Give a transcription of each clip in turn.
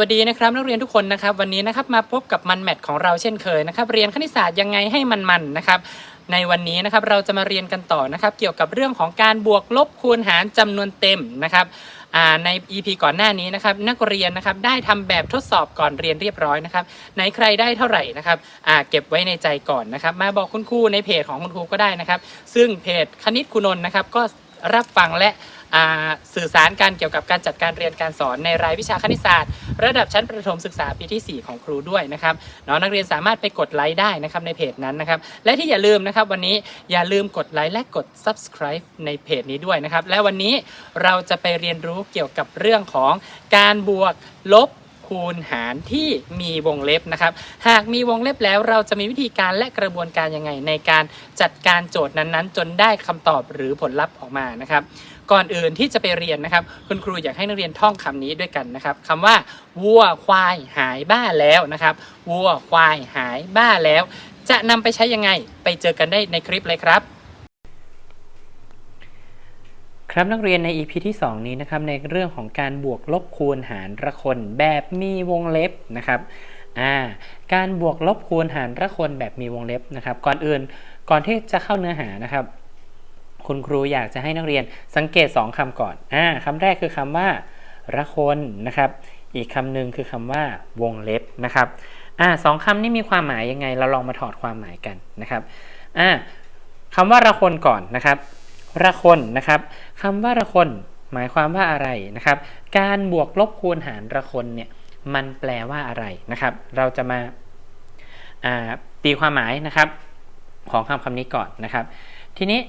สวัสดีนะครับนักเรียนทุกคนนะครับวันนี้นะครับมาพบกับมันแมทของเราเช่นเคยนะครับเรียนคณิตศาสตร์ยังไงให้มันมันนะครับในวันนี้นะครับเราจะมาเรียนกันต่อนะครับเกี่ยวกับเรื่องของการบวกลบคูณหารจำนวนเต็มนะครับใน EP ก่อนหน้านี้นะครับนักเรียนนะครับได้ทำแบบทดสอบก่อนเรียนเรียบร้อยนะครับไหนใครได้เท่าไหร่นะครับเก็บไว้ในใจก่อนนะครับมาบอกคุณครูในเพจของคุณครูก็ได้นะครับ ซึ่งเพจคณิตคุณนนท์นะครับก็รับฟังและ สื่อสารการเกี่ยวกับการจัดการเรียนการสอนในรายวิชาคณิตศาสตร์ ระดับชั้นประถมศึกษาปีที่ 4 ของครูด้วยนะครับน้องนักเรียนสามารถไปกดไลค์ได้นะครับในเพจนั้นนะครับและที่อย่าลืมนะครับวันนี้อย่าลืมกดไลค์และกด subscribe ในเพจนี้ด้วยนะครับและวันนี้เราจะไปเรียนรู้เกี่ยวกับเรื่องของการบวกลบคูณหารที่มีวงเล็บนะครับ หากมีวงเล็บแล้วเราจะมีวิธีการและกระบวนการยังไงในการจัดการโจทย์นั้นๆ จนได้คำตอบหรือผลลัพธ์ออกมานะครับ ก่อนอื่นที่จะไปเรียนนะครับ คุณครูอยากให้นักเรียนท่องคำนี้ด้วยกันนะครับคำว่าวัวควายหายบ้าแล้วนะครับวัวควายหายบ้าแล้ว จะนำไปใช้ยังไงไปเจอกันได้ในคลิปเลยครับ ครับนักเรียนใน EP ที่ 2 นี้นะครับในเรื่องของการบวกลบคูณหารระคนแบบมีวงเล็บนะครับอ่าการบวกลบคูณหารระคนแบบมีวงเล็บนะครับ ก่อนอื่นก่อนที่จะเข้าเนื้อหานะครับ คุณครูอยากจะให้นักเรียนสังเกต 2คำก่อนอ่าคำแรกคือคำว่าระคนนะครับ อีกคำหนึ่งคือคำว่าวงเล็บนะครับอ่าสองคำนี้มีความหมายยังไง เราลองมาถอดความหมายกันนะครับอ่าคำว่าระคนก่อนนะครับ ระคนนะครับคำว่าระคนหมายความว่าอะไรนะครับ การบวกลบคูณหารระคนเนี่ยมันแปลว่าอะไรนะครับ เราจะมาอ่าตีความหมายนะครับ ของคำคำนี้ก่อนนะครับ ทีนี้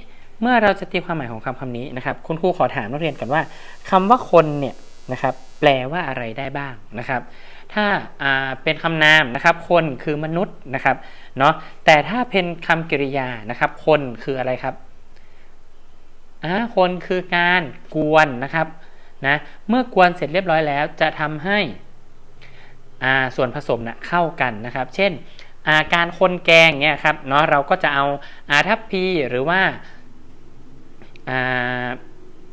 เมื่อเราจะตีความหมายของคำคำนี้นะครับ คุณครูขอถามนักเรียนกันว่าคำว่าคนเนี่ยนะครับแปลว่าอะไรได้บ้างนะครับ ถ้าาเป็นคำนามนะครับ คนคือมนุษย์นะครับเนาะแต่ถ้าเป็นคำกริยานะครับ คนคืออะไรครับอ่าคนคือการกวนนะครับนะเมื่อกวนเสร็จเรียบร้อยแล้วจะทำให้อ่าส่วนผสมนะเข้ากันนะครับ เช่นอาการคนแกงเนี่ยครับเนาะเราก็จะเอาอาทัพพีหรือว่า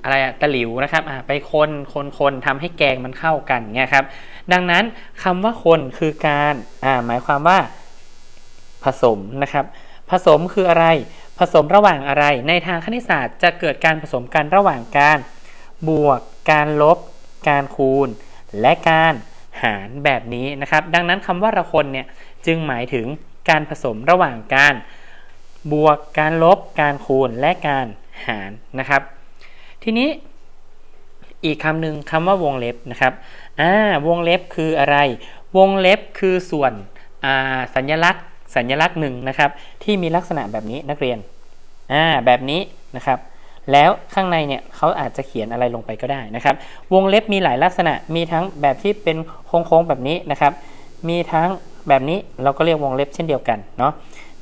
อะไรอะตะหลิวนะครับไปคนคนคนทำให้แกงมันเข้ากันเนี่ยครับ ดังนั้นคำว่าคนคือการหมายความว่าผสมนะครับ ผสมคืออะไร ผสมระหว่างอะไร ในทางคณิตศาสตร์จะเกิดการผสมกันระหว่างการบวก การลบ การคูณ และการหารแบบนี้นะครับ ดังนั้นคำว่าระคนเนี่ยจึงหมายถึงการผสมระหว่างการบวก การลบ การคูณ และการ หารนะครับ ทีนี้อีกคำหนึ่งคำว่าวงเล็บนะครับอ่าวงเล็บคืออะไร วงเล็บคือส่วนอ่าสัญลักษณ์ สัญลักษณ์หนึ่งนะครับ ที่มีลักษณะแบบนี้นักเรียนอ่าแบบนี้นะครับ แล้วข้างในเนี่ยเขาอาจจะเขียนอะไรลงไปก็ได้นะครับ วงเล็บมีหลายลักษณะ มีทั้งแบบที่เป็นโค้งๆแบบนี้นะครับ มีทั้งแบบนี้เราก็เรียกวงเล็บเช่นเดียวกันเนาะ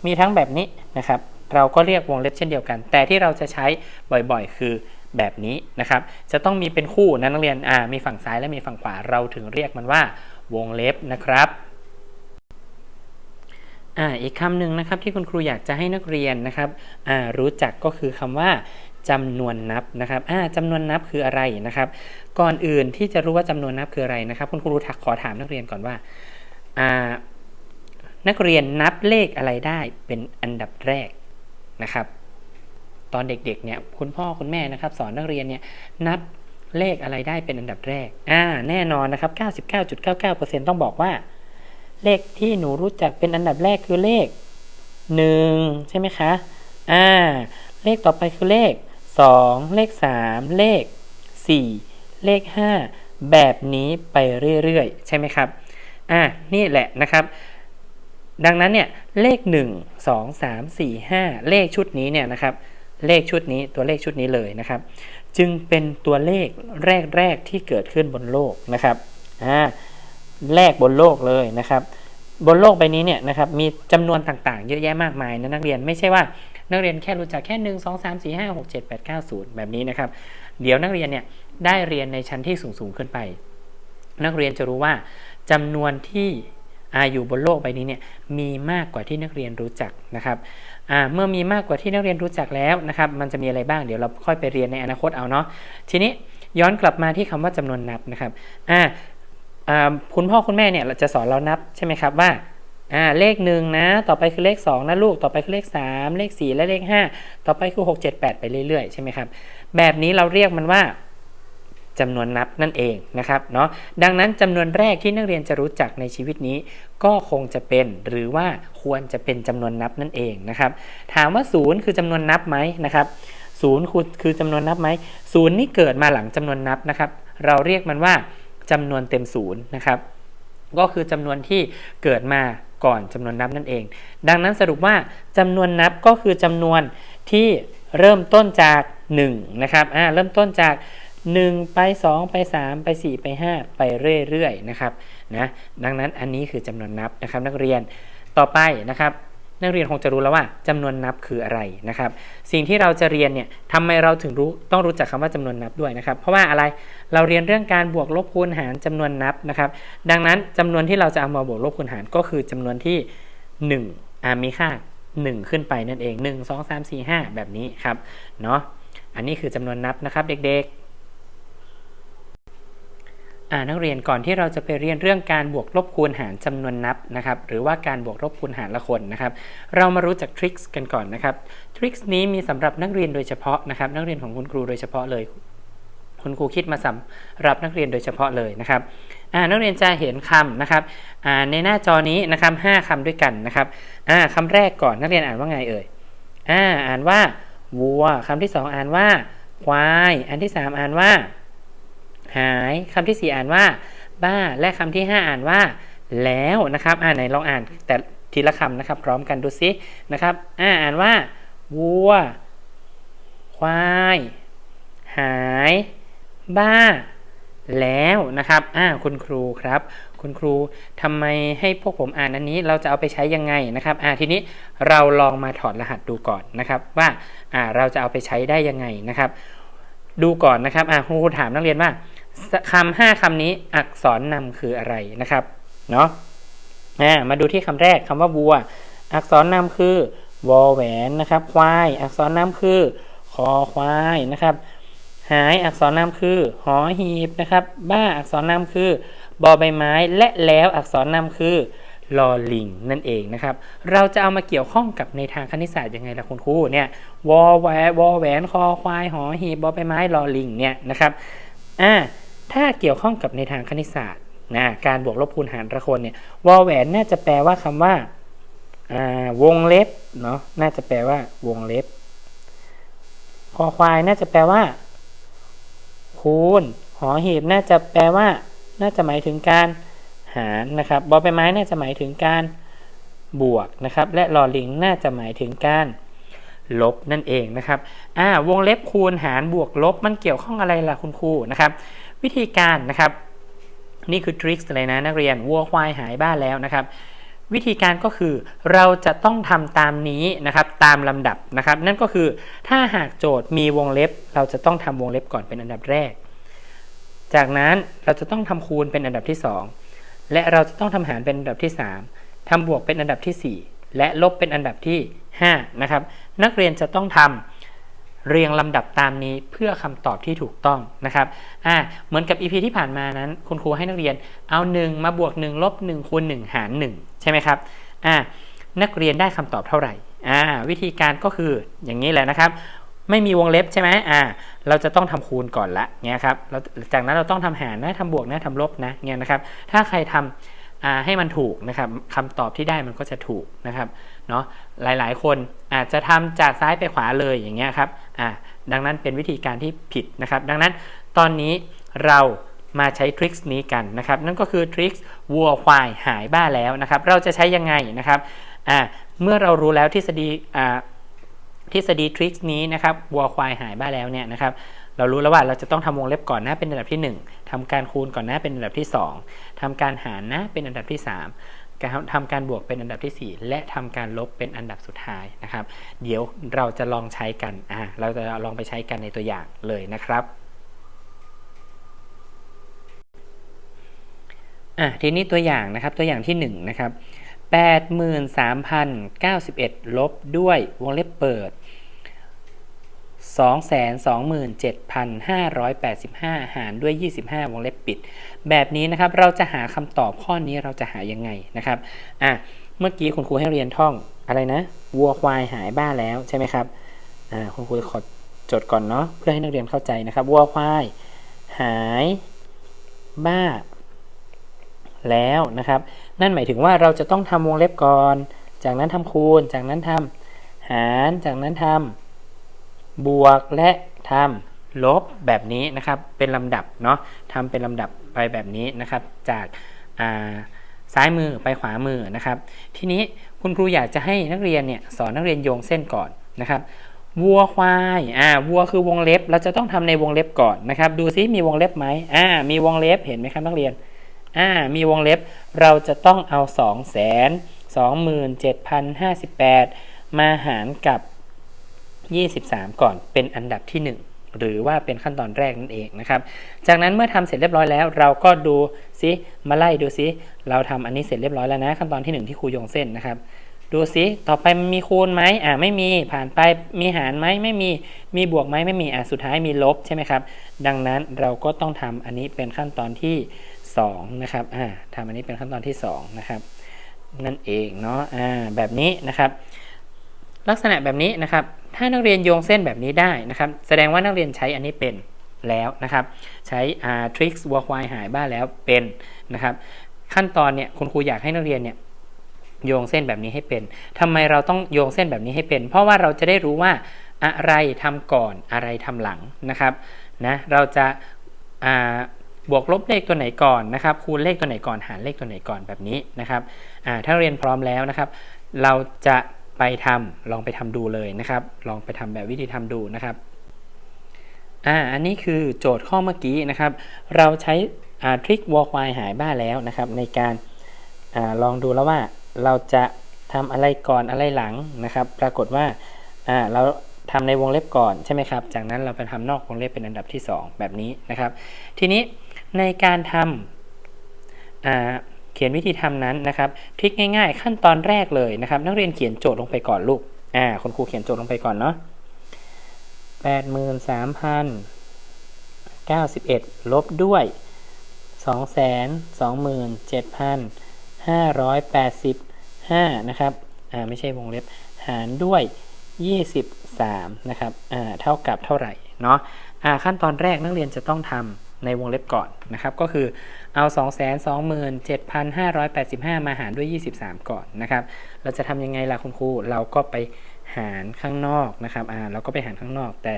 มีทั้งแบบนี้นะครับ เราก็เรียกวงเล็บเช่นเดียวกัน แต่ที่เราจะใช้บ่อยๆ คือแบบนี้นะครับ จะต้องมีเป็นคู่นะนักเรียนอ่ามีฝั่งซ้ายและมีฝั่งขวาเราถึงเรียกมันว่า วงเล็บนะครับอ่าอีกคำหนึ่งนะครับที่คุณครูอยากจะให้นักเรียนนะครับอ่ารู้จักก็คือคำว่าจำนวนนับนะครับอ่าจำนวนนับคืออะไรนะครับ ก่อนอื่นที่จะรู้ว่าจำนวนนับคืออะไรนะครับ คุณครูถักขอถามนักเรียนก่อนว่าอ่านักเรียนนับเลขอะไรได้เป็นอันดับแรก นะครับตอนเด็กๆเนี่ยคุณพ่อคุณแม่นะครับสอนนักเรียนเนี่ยนับเลขอะไรได้เป็นอันดับแรกอ่าแน่นอนนะครับ 99.99%ต้องบอกว่า เลขที่หนูรู้จักเป็นอันดับแรกคือเลข 1 ใช่ไหมคะอ่าเลขต่อไปคือเลข 2 เลข 3 เลข 4 เลข 5 แบบนี้ไปเรื่อยๆ ใช่ไหมครับอ่านี่แหละนะครับ ดังนั้นเนี่ยเลข 1 2 3 4 5 เลขชุดนี้เนี่ยนะครับเลขชุดนี้ตัวเลขชุดนี้เลยนะครับ จึงเป็นตัวเลขแรกๆที่เกิดขึ้นบนโลกนะครับอ่าแรกบนโลกเลยนะครับ บนโลกใบนี้เนี่ยนะครับมีจำนวนต่างๆ เยอะแยะมากมายนะนักเรียนไม่ใช่ว่านักเรียนแค่รู้จักแค่ 1 2 3 4 5 6 7 8 9 0 แบบนี้นะครับ เดี๋ยวนักเรียนเนี่ยได้เรียนในชั้นที่สูงๆขึ้นไป นักเรียนจะรู้ว่าจำนวนที่ อาอยู่บนโลกใบนี้เนี่ยมีมากกว่าที่นักเรียนรู้จักนะครับเมื่อมีมากกว่าที่นักเรียนรู้จักแล้วนะครับ มันจะมีอะไรบ้างเดี๋ยวเราค่อยไปเรียนในอนาคตเอาเนาะทีนี้ย้อนกลับมาที่คำว่าจำนวนนับนะครับคุณพ่อคุณแม่เนี่ยเราจะสอนเรานับใช่ไหมครับว่าอ่าเลขหนึ่งนะต่อไปคือเลข 2 นะลูกต่อไปคือเลข 3 เลข 4 และเลข 5 ต่อไปคือ 6 7 8 ไปเรื่อยๆ ใช่ไหมครับ แบบนี้เราเรียกมันว่า จำนวนนับนั่นเองนะครับเนาะดังนั้นจำนวนแรกที่นักเรียนจะรู้จักในชีวิตนี้ ก็คงจะเป็นหรือว่าควรจะเป็นจำนวนนับนั่นเองนะครับ ถามว่าศูนย์คือจำนวนนับไหมนะครับศูนย์คือจำนวนนับไหมศูนย์นี่เกิดมาหลังจำนวนนับนะครับ เราเรียกมันว่าจำนวนเต็มศูนย์นะครับก็คือจำนวนที่เกิดมาก่อนจำนวนนับนั่นเอง ดังนั้นสรุปว่าจำนวนนับก็คือจำนวนที่เริ่มต้นจาก1นะครับอ่าเริ่มต้นจาก 1 ไป 2 ไป 3 ไป 4 ไป 5 ไปเรื่อยๆนะครับนะดังนั้นอันนี้คือจำนวนนับนะครับนักเรียนต่อไปนะครับ นักเรียนคงจะรู้แล้วว่าจำนวนนับคืออะไรนะครับ สิ่งที่เราจะเรียนเนี่ยทำไมเราถึงรู้ต้องรู้จักคำว่าจำนวนนับด้วยนะครับ เพราะว่าอะไรเราเรียนเรื่องการบวกลบคูณหารจำนวนนับนะครับ ดังนั้นจำนวนที่เราจะเอามาบวกลบคูณหารก็คือจำนวนที่1อ่ามีค่า 1 ขึ้นไปนั่นเอง 1 2 3 4 5 แบบนี้ครับเนาะอันนี้คือจำนวนนับนะครับเด็กๆ นักเรียนก่อนที่เราจะไปเรียนเรื่องการบวกลบคูณหารจำนวนนับนะครับหรือว่าการบวกลบคูณหารละคนนะครับเรามารู้จักทริคกันก่อนนะครับทริคนี้มีสำหรับนักเรียนโดยเฉพาะนะครับนักเรียนของคุณครูโดยเฉพาะเลย คุณครูคิดมาสำหรับนักเรียนโดยเฉพาะเลยนะครับอ่านักเรียนจะเห็นคำนะครับอ่าในหน้าจอนี้นะครับห้าคำด้วยกันนะครับอ่าคำแรกก่อนนักเรียนอ่านว่าไงเอ่ยอ่าอ่านว่าวัวคำที่สองอ่านว่าควาย อันที่สามอ่านว่า หายคำที่ 4 อ่านว่า บ้าและคำที่ 5 อ่านว่า แล้วนะครับอ่านไหนลองอ่านแต่ทีละคำนะครับ พร้อมกันดูซินะครับอ่าอ่านว่าวัว ควาย หาย บ้า แล้วนะครับอ่าคุณครูครับ คุณครูทำไมให้พวกผมอ่านอันนี้เราจะเอาไปใช้ยังไงนะครับอ่าทีนี้เราลองมาถอดรหัสดูก่อนนะครับ ว่าอ่าเราจะเอาไปใช้ได้ยังไงนะครับ ดูก่อนนะครับอ่าคุณครูถามนักเรียนว่าคำห้าคำนี้อักษรนำคืออะไรนะครับเนาะอ่ามาดูที่คำแรกคำว่าวัว อักษรนำคือวอแหวนนะครับ ควาย อักษรนำคือคอควายนะครับ หายอักษรนำคือหอหีบนะครับ บ้าอักษรนำคือบอใบไม้ และแล้วอักษรนำคือ ลอลิงนั่นเองนะครับ เราจะเอามาเกี่ยวข้องกับในทางคณิตศาสตร์ยังไงล่ะคุณครูเนี่ยวอแหวนวอแหวนคอควายหอหีบบอใบไม้ลอลิงเนี่ยนะครับอ่าถ้าเกี่ยวข้องกับในทางคณิตศาสตร์นะการบวกลบคูณหารละคนเนี่ยวอแหวนน่าจะแปลว่าคำว่าอ่าวงเล็บเนาะน่าจะแปลว่าวงเล็บ คอควายน่าจะแปลว่า คูณ หอหีบน่าจะแปลว่า น่าจะหมายถึงการ หารนะครับบอใบไม้น่าจะหมายถึงการบวกนะครับและลอลิงน่าจะหมายถึงการลบนั่นเองนะครับอ่าวงเล็บคูณหารบวกลบมันเกี่ยวข้องอะไรล่ะคุณครูนะครับ วิธีการนะครับ นี่คือทริคเลยนะนักเรียนวัวควายหายบ้านแล้วนะครับ วิธีการก็คือเราจะต้องทำตามนี้นะครับตามลำดับนะครับ นั่นก็คือถ้าหากโจทย์มีวงเล็บ เราจะต้องทำวงเล็บก่อนเป็นอันดับแรก จากนั้นเราจะต้องทำคูณเป็นอันดับที่2 และเราจะต้องทำหารเป็นอันดับที่ 3ทำบวกเป็นอันดับที่ 4 และลบเป็นอันดับที่ 5 นะครับ นักเรียนจะต้องทำเรียงลำดับตามนี้เพื่อคำตอบที่ถูกต้องนะครับอ่าเหมือนกับ EP ที่ผ่านมานั้น คุณครูให้นักเรียนเอา 1 มาบวก 1 ลบ1คูณ1หาร 1 ใช่ไหมครับอ่านักเรียนได้คำตอบเท่าไหร่อ่าวิธีการก็คืออย่างนี้แหละนะครับ ไม่มีวงเล็บใช่ไหมอ่า เราจะต้องทำคูณก่อนละเนี่ยครับแล้วจากนั้นเราต้องทำหารนะทำบวกนะทำลบนะเนี่ยนะครับ ถ้าใครทำให้มันถูกนะครับคำตอบที่ได้มันก็จะถูกนะครับเนาะหลายๆ คนอาจจะทำจากซ้ายไปขวาเลยอย่างเงี้ยครับอ่าดังนั้นเป็นวิธีการที่ผิดนะครับ ดังนั้นตอนนี้เรามาใช้ทริคนี้กันนะครับ นั่นก็คือทริควัวควายหายบ้าแล้วนะครับ เราจะใช้ยังไงนะครับอ่าเมื่อเรารู้แล้วทฤษฎีอ่า ทฤษฎีทริคนี้นะครับวัวควายหายบ้าแล้วเนี่ยนะครับเรารู้แล้วว่าเราจะต้องทำวงเล็บก่อนนะเป็นอันดับที่ 1ทำการคูณก่อนนะเป็นอันดับที่ 2ทำการหารนะเป็นอันดับที่ 3 การทำการบวกเป็นอันดับที่ 4 และทำการลบเป็นอันดับสุดท้ายนะครับ เดี๋ยวเราจะลองใช้กันอ่าเราจะลองไปใช้กันในตัวอย่างเลยนะครับอะทีนี้ตัวอย่างนะครับตัวอย่างที่1นะครับ 83,091 ลบด้วยวงเล็บเปิด 227,585 หารด้วย 25 วงเล็บปิด แบบนี้นะครับเราจะหาคำตอบข้อนี้เราจะหายังไงนะครับอะเมื่อกี้คุณครูให้เรียนท่องอะไรนะ วัวควายหายบ้าแล้วใช่ไหมครับอ่าคุณครูขอจดก่อนเนาะเพื่อให้นักเรียนเข้าใจนะครับ วัวควายหายบ้า แล้วนะครับ นั่นหมายถึงว่าเราจะต้องทำวงเล็บก่อน จากนั้นทำคูณ จากนั้นทำหาร จากนั้นทำบวกและทำลบแบบนี้นะครับ เป็นลำดับเนาะทำเป็นลำดับไปแบบนี้นะครับ จากาซ้ายมือไปขวามือนะครับ ทีนี้คุณครูอยากจะให้นักเรียนเนี่ยสอนนักเรียนโยงเส้นก่อนนะครับวัวควายอ่าวัวคือวงเล็บ เราจะต้องทำในวงเล็บก่อนนะครับ ดูซิมีวงเล็บไหมอ่า มีวงเล็บเห็นไหมครับนักเรียน อ่ามีวงเล็บเราจะต้องเอา2 2 7 0 5 8 มาหารกับ 23 ก่อนเป็นอันดับที่ 1หรือว่าเป็นขั้นตอนแรกนั่นเองนะครับ จากนั้นเมื่อทำเสร็จเรียบร้อยแล้ว เราก็ดูซิมาไล่ดูซิเราทำอันนี้เสร็จเรียบร้อยแล้วนะ ขั้นตอนที่ 1 ที่ครูโยงเส้นนะครับ ดูซิต่อไปมันมีคูณไหมอ่าไม่มีผ่านไปมีหารไหมไม่มีมีบวกไหมไม่มีอ่าสุดท้ายมีลบใช่ไหมครับ ดังนั้นเราก็ต้องทำอันนี้เป็นขั้นตอนที่ 2นะครับอ่าทำอันนี้เป็นขั้นตอนที่2นะครับนั่นเองเนาะอ่าแบบนี้นะครับ ลักษณะแบบนี้นะครับ ถ้านักเรียนโยงเส้นแบบนี้ได้นะครับ แสดงว่านักเรียนใช้อันนี้เป็นแล้วนะครับ ใช้อ่าทริคส์วัวควายหายบ้าแล้วเป็นนะครับ ขั้นตอนเนี่ยคุณครูอยากให้นักเรียนเนี่ยโยงเส้นแบบนี้ให้เป็นทำไมเราต้องโยงเส้นแบบนี้ให้เป็น เพราะว่าเราจะได้รู้ว่าอะไรทำก่อนอะไรทำหลังนะครับนะเราจะ บวกลบเลขตัวไหนก่อนนะครับคูณเลขตัวไหนก่อนหารเลขตัวไหนก่อนแบบนี้นะครับอ่าถ้าเรียนพร้อมแล้วนะครับ เราจะไปทำลองไปทำดูเลยนะครับ ลองไปทำแบบวิธีทำดูนะครับอ่าอันนี้คือโจทย์ข้อเมื่อกี้นะครับ เราใช้ทริควอลควายหายบ้าแล้วนะครับ ในการอาลองดูแล้วว่าเราจะทำอะไรก่อนอะไรหลังนะครับ ปรากฏว่าอ่าเราทำในวงเล็บก่อนใช่ไหมครับ จากนั้นเราไปทำนอกวงเล็บเป็นอันดับที่ 2 แบบนี้นะครับ ทีนี้ ในการทำเขียนวิธีทำนั้นนะครับทริคง่าย ๆ ขั้นตอนแรกเลยนะครับ นักเรียนเขียนโจทย์ลงไปก่อนลูกอ่าคุณครูเขียนโจทย์ลงไปก่อนเนาะแปดหมื่นสามพันเก้าสิบเอ็ดลบด้วยสองแสนสองหมื่นเจ็ดพันห้าร้อยแปดสิบห้านะครับอ่าไม่ใช่วงเล็บหารด้วยยี่สิบสามนะครับอ่าเท่ากับเท่าไหร่เนาะอ่าขั้นตอนแรกนักเรียนจะต้องทำ ในวงเล็บก่อนนะครับ ก็คือเอา 2 2 7 5 8 5 มาหารด้วย 23 ก่อนนะครับ เราจะทำยังไงล่ะคุณครู เราก็ไปหารข้างนอกนะครับ อ่า เราก็ไปหารข้างนอก แต่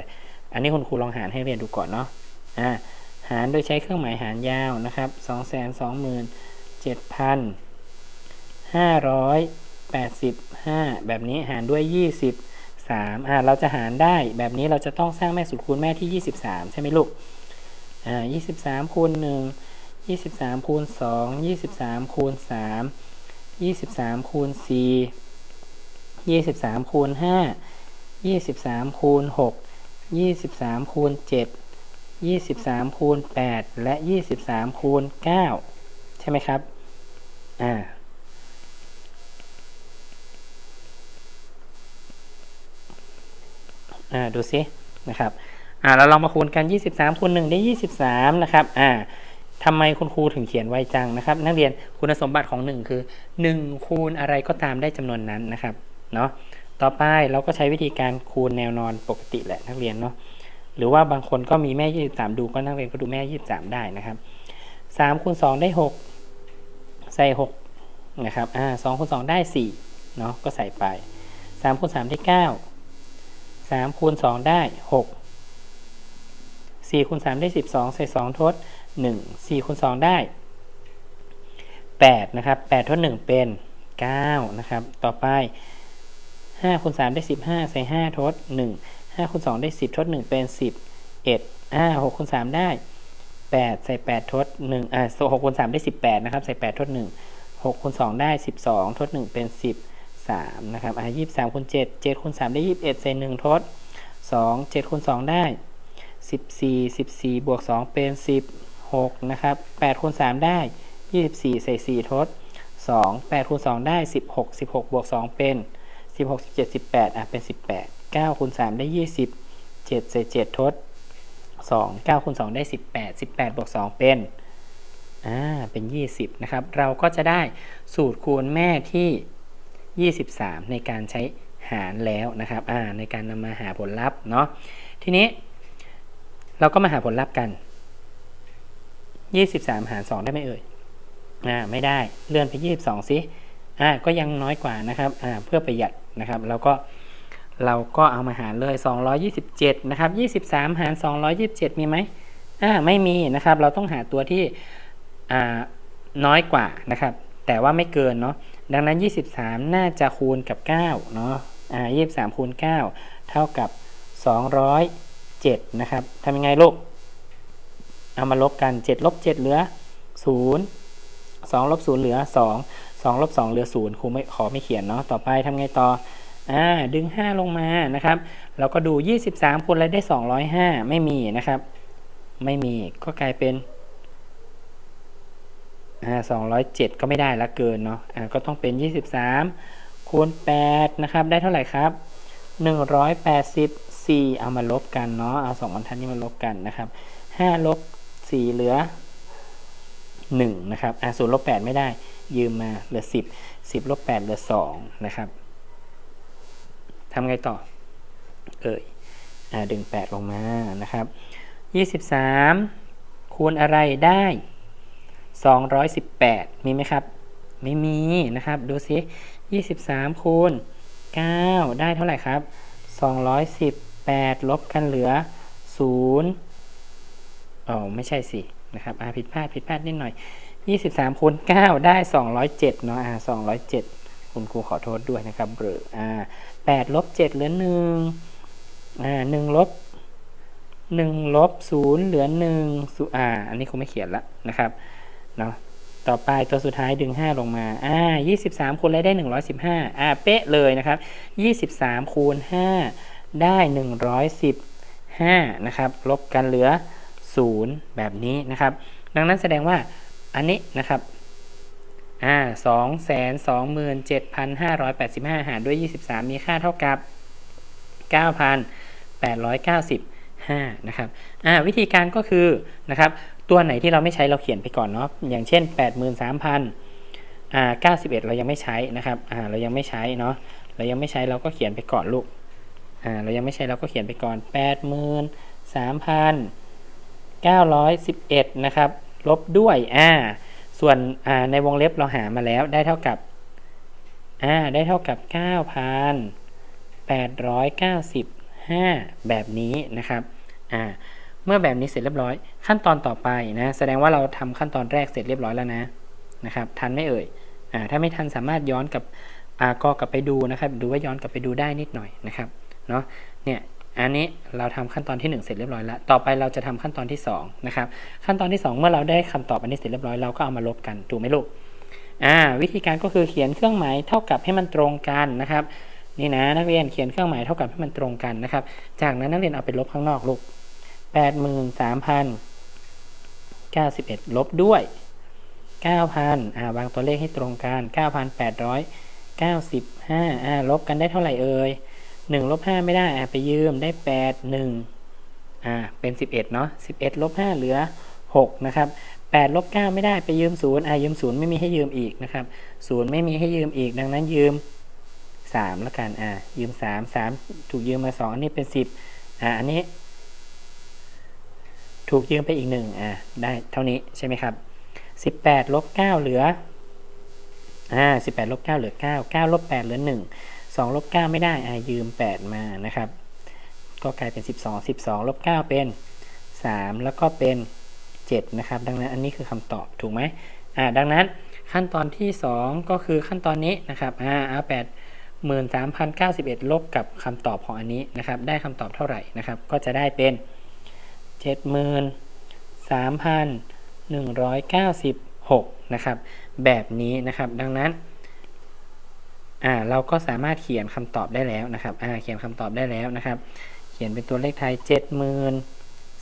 อันนี้คุณครูลองหารให้เรียนดูก่อนเนาะ อ่า หารโดยใช้เครื่องหมายหารยาวนะครับ2 2 7 585 แบบนี้หารด้วย23อ่า เราจะหารได้แบบนี้เราจะต้องสร้างแม่สุดคูณแม่ที่ 23 ใช่ไหมลูก อ่ายี่สิบสามคูณหนึ่งยี่สิบสามคูณสองยี่สิบสามคูณสามยี่สิบสามคูณสี่ยี่สิบสามคูณห้ายี่สิบสามคูณหกยี่สิบสามคูณเจ็ดยี่สิบสามคูณแปดและยี่สิบสามคูณเก้าใช่ไหมครับ อ่าอ่าดูซินะครับ อ่าเราลองมาคูณกัน 23คูณ1ได้ 23 นะครับอ่าทำไมคุณครูถึงเขียนไวจังนะครับ นักเรียนคุณสมบัติของ 1 คือ 1 คูณอะไรก็ตามได้จำนวนนั้นนะครับเนาะต่อไปเราก็ใช้วิธีการคูณแนวนอนปกติแหละนักเรียนเนาะหรือว่าบางคนก็มีแม่ 23 ดูก็นักเรียนก็ดูแม่ 23 ได้นะครับ3คูณ2ได้ 6 ใส่ 6 นะครับอ่า2คูณ2ได้ 4 เนาะก็ใส่ไป3คูณ3ได้ 9 3คูณ2ได้ 6 4คูณ3ได้ 12 ใส่ 2 ทด 1 4คูณ2ได้ 8 นะครับ 8 ทด 1 เป็น 9 นะครับ ต่อไป 5คูณ3ได้ 15 ใส่ 5 ทด 1 5คูณ2ได้ 10 ทด 1 เป็น 10 1อ่า6คูณ3ได้ 8 ใส่ 8 ทด1อ่า6คูณ3ได้ 18 นะครับ ใส่ 8 ทด 1 6คูณ2ได้ 12 ทด 1 เป็น 13 นะครับอ่า23คูณ7 7คูณ3ได้ 21 ใส่ 1 ทด 2 7คูณ2ได้ 14 14 บวก 2 เป็น 16 นะครับ8คูณ3ได้ 24 ใส่ 4 ทด 2 8คูณ2ได้ 16 16 บวก 2 เป็น 16 17 18 อะ เป็น 18 9คูณ3ได้ 20 7 ใส่ 7 ทด 2 9คูณ2ได้ 18 18 บวก 2 เป็น อ่า เป็น 20 นะครับ เราก็จะได้สูตรคูณแม่ที่ 23 ในการใช้หารแล้วนะครับ อ่า ในการนำมาหาผลลัพธ์เนาะ ทีนี้ เราก็มาหาผลลัพธ์กัน 23 หาร 2 ได้ไหมเอ่ยอ่าไม่ได้เลื่อนไป 22สิอ่าก็ยังน้อยกว่านะครับอ่าเพื่อประหยัดนะครับแล้วก็เราก็เอามาหารเลย 227 นะครับ 23 หาร 227 มีไหมอ่าไม่มีนะครับ เราต้องหาตัวที่อ่าน้อยกว่านะครับ แต่ว่าไม่เกินเนาะดังนั้น 23 น่าจะคูณกับ 9 เนาะอ่า23 คูณ 9 เท่ากับ 7 นะครับทำยังไงลูก เอามาลบกัน 7 ลบ 7 เหลือ 0 2 ลบ 0 เหลือ 2 2 ลบ 2 เหลือ 0 ครูไม่ขอไม่เขียนเนาะ ต่อไปทำไงต่อ อ่า ดึง 5 ลงมา นะครับ เราก็ดู 23คูณอะไรได้ 205 ไม่มีนะครับ ไม่มี ก็กลายเป็น อ่า 207 ก็ไม่ได้ละเกินเนาะ อ่า ก็ต้องเป็น 23คูณ8นะครับ ได้เท่าไหร่ครับ 4 เอามาลบกันเนาะ เอา2บรรทัดนี้มาลบกันนะครับ5ลบ4เหลือ 1 นะครับ อ่า0ลบ8ไม่ได้ ยืมมาเหลือ 10 10ลบ8เหลือ 2 นะครับทำไงต่อ เอ่ยอ่าดึง 8 ลงมานะครับ 23 คูณอะไรได้ 218 มีไหมครับ ไม่มีนะครับ ดูซิ 23 คูณ 9 ได้เท่าไหร่ครับ 8 ลบกันเหลือ0อ๋อไม่ใช่สินะครับอ่าผิดพลาดผิดพลาดนิดหน่อย 23คูณ9ได้ 207เนาะอ่า207 คุณครูขอโทษด้วยนะครับเบออ่า8ลบ7เหลือ1อ่า1ลบ1ลบ0เหลือ1ศูอ่าอันนี้คงไม่เขียนละนะครับเนาะต่อไปตัวสุดท้ายดึง 5 ลงมา อ่า 23 คูณอะไรได้ 115 อ่า เป๊ะเลยนะครับ 23 คูณ 5 ได้ 115 นะครับ ลบกันเหลือ 0 แบบนี้นะครับ ดังนั้นแสดงว่าอันนี้นะครับอ่า227,585หารด้วย23มีค่าเท่ากับ9,895นะครับอ่าวิธีการก็คือนะครับตัวไหนที่เราไม่ใช้เราเขียนไปก่อนเนาะอย่างเช่น83,000อ่า91เรายังไม่ใช้นะครับอ่าเรายังไม่ใช้เนาะเรายังไม่ใช้เราก็เขียนไปก่อนลูก อ่าเรายังไม่ใช้เราก็เขียนไปก่อน 83,911 นะครับ ลบด้วยอ่าส่วนอ่าในวงเล็บเราหามาแล้วได้เท่ากับอ่าได้เท่ากับ 9,895 แบบนี้นะครับอ่าเมื่อแบบนี้เสร็จเรียบร้อย ขั้นตอนต่อไปนะแสดงว่าเราทำขั้นตอนแรกเสร็จเรียบร้อยแล้วนะนะครับทันไม่เอ่ยอ่าถ้าไม่ทันสามารถย้อนกับอ่าก็กลับไปดูนะครับดูว่าย้อนกลับไปดูได้นิดหน่อยนะครับ เนาะเนี่ยอันนี้เราทำขั้นตอนที่ 1 เสร็จเรียบร้อยแล้ว ต่อไปเราจะทำขั้นตอนที่2นะครับขั้นตอนที่ 2 เมื่อเราได้คำตอบอันนี้เสร็จเรียบร้อยเราก็เอามาลบกันถูกไหมลูกอ่าวิธีการก็คือเขียนเครื่องหมายเท่ากับให้มันตรงกันนะครับนี่นะนักเรียนเขียนเครื่องหมายเท่ากับให้มันตรงกันนะครับ จากนั้นนักเรียนเอาไปลบข้างนอกลูก83,091ลบด้วย9,000อ่าวางตัวเลขให้ตรงกัน9,895อ่าลบกันได้เท่าไหร่เอ่ย 1ลบ5ไม่ได้ไปยืมได้ 8 1อ่าเป็น 11 เนาะ11ลบ5เหลือ 6 นะครับ8ลบ9ไม่ได้ไปยืม0อ่ายืม0ไม่มีให้ยืมอีกนะครับ0ไม่มีให้ยืมอีก ดังนั้นยืม3แล้วกันอ่ายืม 3 3 ถูกยืมมา 2 อันนี้เป็น 10อ่าอันนี้ ถูกยืมไปอีก 1อ่าได้เท่านี้ใช่ไหมครับ18ลบ9เหลืออ่า18ลบ9เหลือ 9 9ลบ8เหลือ 1 2ลบ9ไม่ได้อายืม 8 มานะครับ ก็กลายเป็น 12 12ลบ9เป็น 3 แล้วก็เป็น 7 นะครับ ดังนั้นอันนี้คือคำตอบถูกไหมอ่าดังนั้นขั้นตอนที่ 2 ก็คือขั้นตอนนี้นะครับอ่าเอา8 13,091 ลบกับคำตอบของอันนี้นะครับ ได้คำตอบเท่าไหร่นะครับ ก็จะได้เป็น 73,196 นะครับ แบบนี้นะครับ ดังนั้น อ่าเราก็สามารถเขียนคำตอบได้แล้วนะครับอ่าเขียนคำตอบได้แล้วนะครับ เขียนเป็นตัวเลขไทย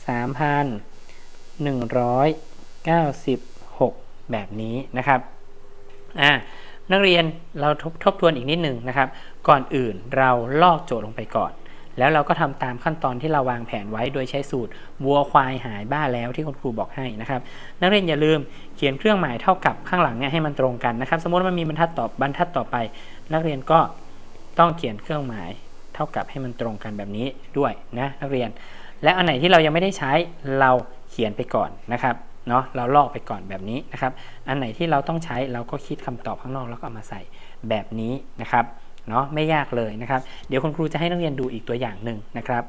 73,196 แบบนี้นะครับอ่านักเรียนเราทบทบทวนอีกนิดหนึ่งนะครับ ก่อนอื่นเราลอกโจทย์ลงไปก่อน แล้วเราก็ทำตามขั้นตอนที่เราวางแผนไว้โดยใช้สูตรวัวควายหายบ้าแล้วที่คุณครูบอกให้นะครับ นักเรียนอย่าลืมเขียนเครื่องหมายเท่ากับข้างหลังเนี่ยให้มันตรงกันนะครับ สมมติว่ามันมีบรรทัดต่อบรรทัดต่อไป นักเรียนก็ต้องเขียนเครื่องหมายเท่ากับให้มันตรงกันแบบนี้ด้วยนะนักเรียน และอันไหนที่เรายังไม่ได้ใช้เราเขียนไปก่อนนะครับเนาะเราลอกไปก่อนแบบนี้นะครับ อันไหนที่เราต้องใช้เราก็คิดคำตอบข้างนอกแล้วก็เอามาใส่แบบนี้นะครับ เนาะไม่ยากเลยนะครับ เดี๋ยวคุณครูจะให้นักเรียนดูอีกตัวอย่างหนึ่งนะครับ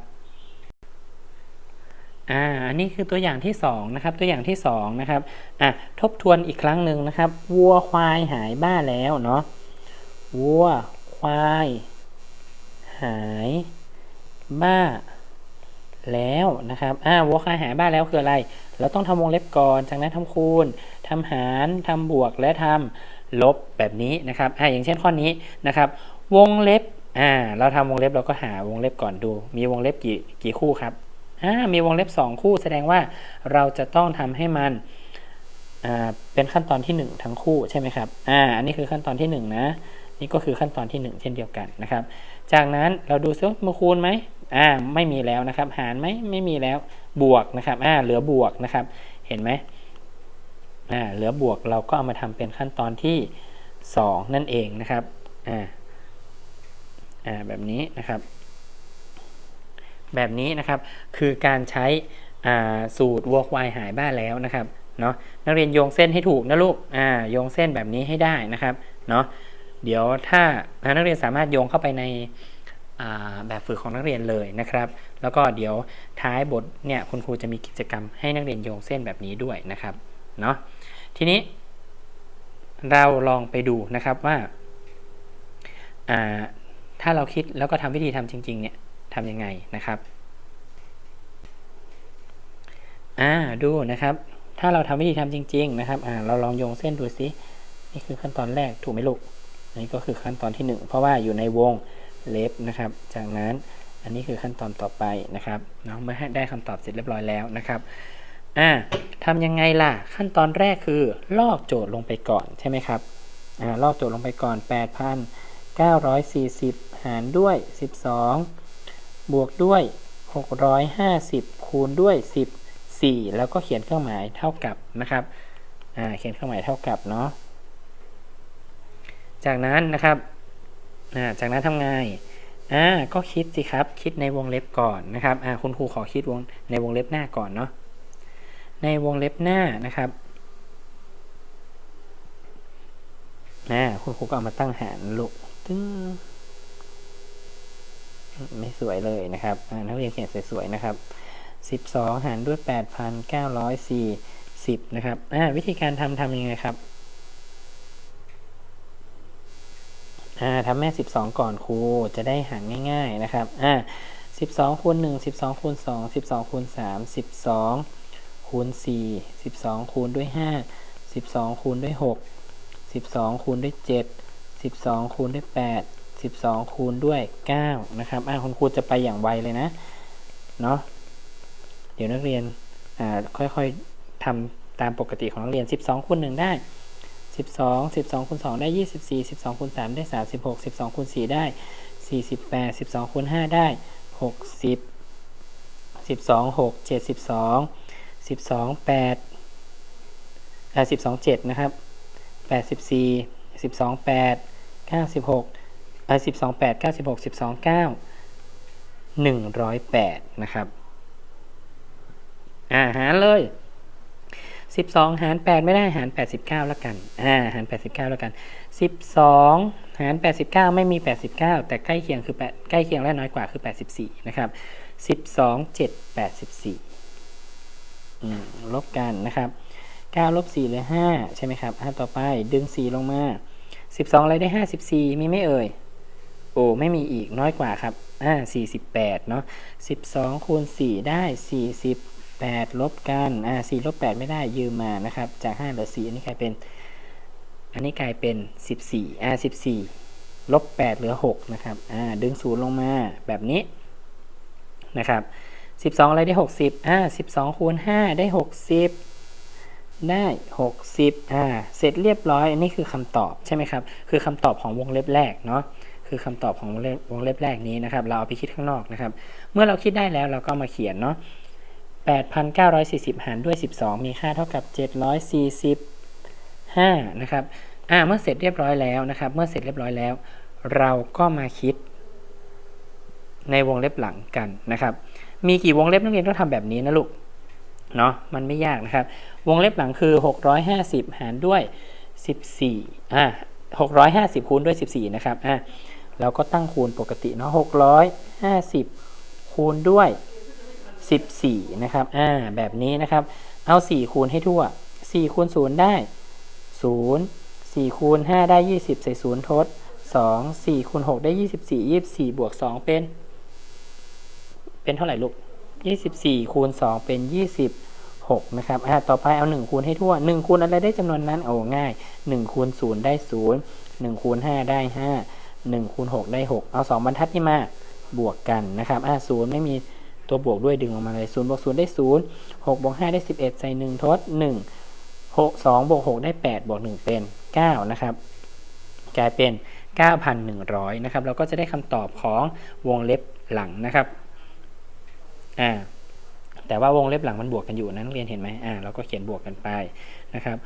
อ่าอันนี้คือตัวอย่างที่2นะครับตัวอย่างที่2นะครับอะทบทวนอีกครั้งหนึ่งนะครับวัวควายหายบ้าแล้วเนาะวัวควายหายบ้าแล้วนะครับอ่าวัวควายหายบ้าแล้วคืออะไร เราต้องทำวงเล็บก่อนจากนั้นทำคูณทำหารทำบวกและทำลบแบบนี้นะครับอ่าอย่างเช่นข้อนี้นะครับ วงเล็บ อ่า เราทำวงเล็บเราก็หาวงเล็บก่อนดู มีวงเล็บกี่กี่คู่ครับ อ่า มีวงเล็บ 2 คู่ แสดงว่าเราจะต้องทำให้มัน อ่า เป็นขั้นตอนที่ 1 ทั้งคู่ใช่ไหมครับ อ่า อันนี้คือขั้นตอนที่ 1 นะ นี่ก็คือขั้นตอนที่ 1 เช่นเดียวกันนะครับ จากนั้นเราดูซิว่ามาคูณไหมอ่า ไม่มีแล้วนะครับ หารไหมไม่มีแล้ว บวกนะครับ อ่า เหลือบวกนะครับ เห็นไหมอ่า เหลือบวกเราก็เอามาทำเป็นขั้นตอนที่ 2 นั่นเองนะครับ อ่า อ่าแบบนี้นะครับ แบบนี้นะครับคือการใช้อ่าสูตรวัวควายหายบ้านแล้วนะครับเนาะนักเรียนโยงเส้นให้ถูกนะลูกอ่าโยงเส้นแบบนี้ให้ได้นะครับเนาะเดี๋ยวถ้านักเรียนสามารถโยงเข้าไปในแบบฝึกของนักเรียนเลยนะครับ แล้วก็เดี๋ยวท้ายบทเนี่ยคุณครูจะมีกิจกรรมให้นักเรียนโยงเส้นแบบนี้ด้วยนะครับเนาะทีนี้ เราลองไปดูนะครับว่า ถ้าเราคิดแล้วก็ทำวิธีทำจริง ๆ เนี่ยทำยังไงนะครับอ่าดูนะครับ ถ้าเราทำวิธีทำจริง ๆ นะครับอ่าเราลองโยงเส้นดูซินี่คือขั้นตอนแรกถูกไหมลูกอันนี้ก็คือขั้นตอนที่ 1 เพราะว่าอยู่ในวงเล็บนะครับ จากนั้นอันนี้คือขั้นตอนต่อไปนะครับเนาะเมื่อได้คำตอบเสร็จเรียบร้อยแล้วนะครับอ่าทำยังไงล่ะ ขั้นตอนแรกคือ ลอกโจทย์ลงไปก่อนใช่ไหมครับอ่าลอกโจทย์ลงไปก่อน 8,940 หารด้วย 12 บวกด้วย 650 คูณด้วย 14 แล้วก็เขียนเครื่องหมายเท่ากับนะครับเขียนเครื่องหมายเท่ากับเนาะจากนั้นนะครับาจากนั้นทำไงอ่าก็คิดสิครับ คิดในวงเล็บก่อนนะครับอ่าคุณครูขอคิดวงในวงเล็บหน้าก่อนเนาะในวงเล็บหน้านะครับนะคุณครูก็เอามาตั้งหารลูกตึ้ง ไม่สวยเลยนะครับนักเรียนเขียนสวยๆนะครับ 12 หารด้วย 8,940 นะครับวิธีการทำทำยังไงครับทำแม่ 12 ก่อนครูจะได้หารง่าย ๆนะครับ12คูณ1 12คูณ2 12คูณ3 12คูณ4 12คูณด้วย 5 12คูณด้วย 6 12คูณด้วย 7 12คูณด้วย 8 12 คูณด้วย9นะครับอ่าคุณครูจะไปอย่างไวเลยนะ เนาะเดี๋ยวนักเรียนอ่าค่อยๆทำตามปกติของนักเรียน 12 คูณ 1 ได้ 12 12คูณ2ได้ 24 12คูณ3ได้ 36 12คูณ4ได้ 48 12คูณ5ได้ 60 12 6 7 12 12 8อ่อ12 7 นะครับ 84 12 8 96 เอ่อ12 8 96 12 9 108นะครับ อ่าหารเลย12หาร8ไม่ได้หาร89แล้วกัน อ่าหาร89แล้วกัน12หาร89ไม่มี89แต่ใกล้เคียงคือ8ใกล้เคียงและน้อยกว่าคือ84นะครับ12 7 84อืมลบกันนะครับ9ลบ4เหลือ5ใช่ไหมครับอ่าต่อไปดึง4ลงมา12อะไรได้54มีไม่เอ่ย ไม่มีอีกน้อยกว่าครับอ่า48 เนาะ12 คูณ 4 ได้40 8ลบกันอ่า4ลบ 8 ไม่ได้ยืมมานะครับ จาก 5 เหลือ 4 อันนี้กลายเป็น อันนี้กลายเป็น 14อ่า14 ลบ 8 เหลือ 6 นะครับอ่าดึง 0 ลงมาแบบนี้นะครับ 12 อะไรได้ 60อ่า12 คูณ 5 ได้ 60ได้ 60 อ่า เสร็จเรียบร้อย อันนี้คือคำตอบใช่ไหมครับ คือคำตอบของวงเล็บแรกเนาะ คือคำตอบของวงเล็บวงเล็บแรกนี้นะครับ เราเอาไปคิดข้างนอกนะครับ เมื่อเราคิดได้แล้วเราก็มาเขียนเนาะ8,940 หารด้วย 12 มีค่าเท่ากับ 745 นะครับ อ่า เมื่อเสร็จเรียบร้อยแล้วนะครับ เมื่อเสร็จเรียบร้อยแล้ว เราก็มาคิด ในวงเล็บหลังกันนะครับ มีกี่วงเล็บนักเรียนต้องทำแบบนี้นะลูก เนาะมันไม่ยากนะครับ วงเล็บหลังคือ 650 หารด้วย 14 อ่า650 คูณด้วย 14 นะครับ อ่า เราก็ตั้งคูณปกติเนาะ650 คูณด้วย 14 นะครับ อ่า แบบนี้นะครับ เอา 4 คูณให้ทั่ว 4 คูณ 0 ได้ 0 4 คูณ 5 ได้ 20 ใส่ 0 ทด 2 4 คูณ 6 ได้ 24 24 บวก 2 เป็น เป็นเท่าไหร่ลูก 24 คูณ 2 เป็น 26 นะครับ อ่า ต่อไปเอา 1 คูณให้ทั่ว 1 คูณอะไรได้จำนวนนั้น โอ้ ง่าย 1 คูณ 0 ได้ 0 1 คูณ 5 ได้ 5 1คูณ6ได้ 6 เอา 2 บรรทัดนี่มาบวกกันนะครับอ่า0ไม่มีตัวบวกด้วยดึงออกมาเลย0บวก0ได้ 0 6บวก5ได้ 11 ใส่ 1 ทด 1 6 2บวก6ได้ 8บวก1เป็น 9 นะครับ กลายเป็น 9,100 นะครับ เราก็จะได้คำตอบของวงเล็บหลังนะครับ อ่า แต่ว่าวงเล็บหลังมันบวกกันอยู่นะนักเรียนเห็นไหมอ่า เราก็เขียนบวกกันไปนะครับ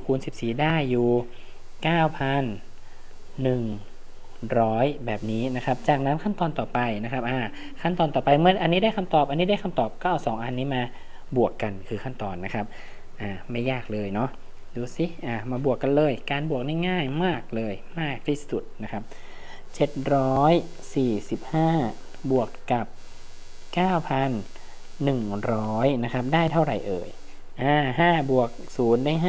650คูณ14 ได้อยู่ 9,100แบบนี้นะครับ จากนั้นขั้นตอนต่อไปนะครับอ่าขั้นตอนต่อไปเมื่ออันนี้ได้คำตอบ อันนี้ได้คำตอบก็เอาสองอันนี้มาบวกกันคือขั้นตอนนะครับอ่าไม่ยากเลยเนาะดูสิอ่ามาบวกกันเลย การบวกนี่ง่ายมากเลยมากที่สุดนะครับ745 บวกกับ 9,100 นะครับ ได้เท่าไหร่เอ่ยอ่า5บวก 0 ได้ 5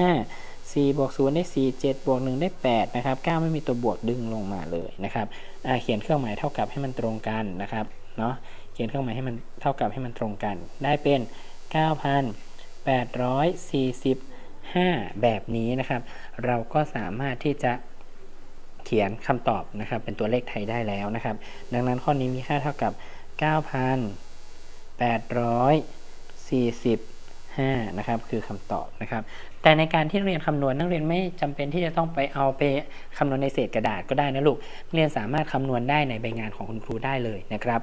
4บวก0ได้ 4 7บวก1ได้ 8 นะครับ 9 ไม่มีตัวบวกดึงลงมาเลยนะครับเขียนเครื่องหมายเท่ากับให้มันตรงกันนะครับ เนาะเขียนเครื่องหมายให้มันเท่ากับให้มันตรงกัน ได้เป็น 9,845 แบบนี้นะครับ เราก็สามารถที่จะเขียนคำตอบนะครับ เป็นตัวเลขไทยได้แล้วนะครับ ดังนั้นข้อนี้มีค่าเท่ากับ 5นะครับคือคำตอบนะครับ แต่ในการที่นักเรียนคำนวณนักเรียนไม่จำเป็นที่จะต้องไปเอาไปคำนวณในเศษกระดาษก็ได้นะลูกเรียนสามารถคำนวณได้ในใบงานของคุณครูได้เลยนะครับ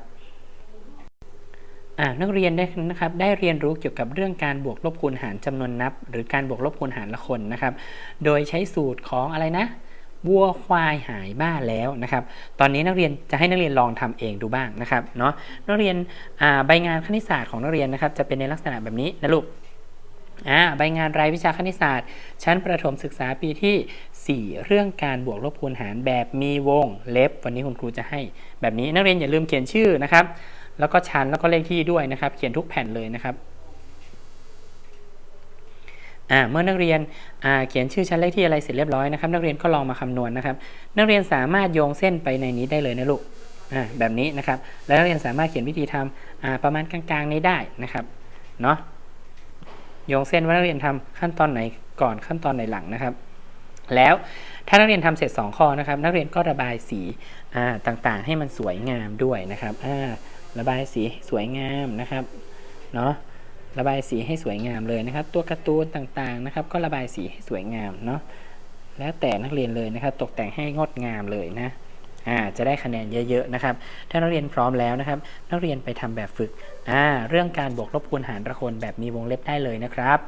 อ่านักเรียนได้นะครับได้เรียนรู้เกี่ยวกับเรื่องการบวกลบคูณหารจำนวนนับ หรือการบวกลบคูณหารละคนนะครับ โดยใช้สูตรของอะไรนะวัวควายหายบ้าแล้วนะครับ ตอนนี้นักเรียนจะให้นักเรียนลองทำเองดูบ้างนะครับเนาะนักเรียนอ่าใบงานคณิตศาสตร์ของนักเรียนนะครับจะเป็นในลักษณะแบบนี้นะลูก อ่าใบงานรายวิชาคณิตศาสตร์ ชั้นประถมศึกษาปีที่ 4 เรื่องการบวกลบคูณหารแบบมีวงเล็บ วันนี้คุณครูจะให้แบบนี้นักเรียนอย่าลืมเขียนชื่อนะครับ แล้วก็ชั้นแล้วก็เลขที่ด้วยนะครับ เขียนทุกแผ่นเลยนะครับอ่าเมื่อนักเรียนอ่าเขียนชื่อชั้นเลขที่อะไรเสร็จเรียบร้อยนะครับ นักเรียนก็ลองมาคำนวณนะครับ นักเรียนสามารถโยงเส้นไปในนี้ได้เลยนะลูกอ่าแบบนี้นะครับ แล้วนักเรียนสามารถเขียนวิธีทำอ่าประมาณกลางๆนี้ได้นะครับเนาะ โยงเส้นว่านักเรียนทำขั้นตอนไหนก่อนขั้นตอนไหนหลังนะครับ แล้วถ้านักเรียนทำเสร็จ 2 ข้อนะครับ นักเรียนก็ระบายสีต่างๆ ให้มันสวยงามด้วยนะครับระบายสีสวยงามนะครับเนาะระบายสีให้สวยงามเลยนะครับ ตัวการ์ตูนต่างๆนะครับ ก็ระบายสีให้สวยงามเนาะแล้วแต่นักเรียนเลยนะครับ ตกแต่งให้งดงามเลยนะอ่าจะได้คะแนนเยอะๆนะครับ ถ้านักเรียนพร้อมแล้วนะครับ นักเรียนไปทำแบบฝึก อ่าเรื่องการบวกลบคูณหารละคนแบบมีวงเล็บได้เลยนะครับ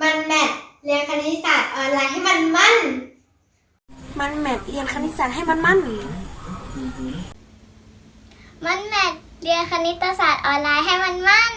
มันแมทเรียนคณิตศาสตร์ออนไลน์ให้มันมั่น มันแมทเรียนคณิตศาสตร์ให้มันมั่น มันแมทเรียนคณิตศาสตร์ออนไลน์ให้มันมั่น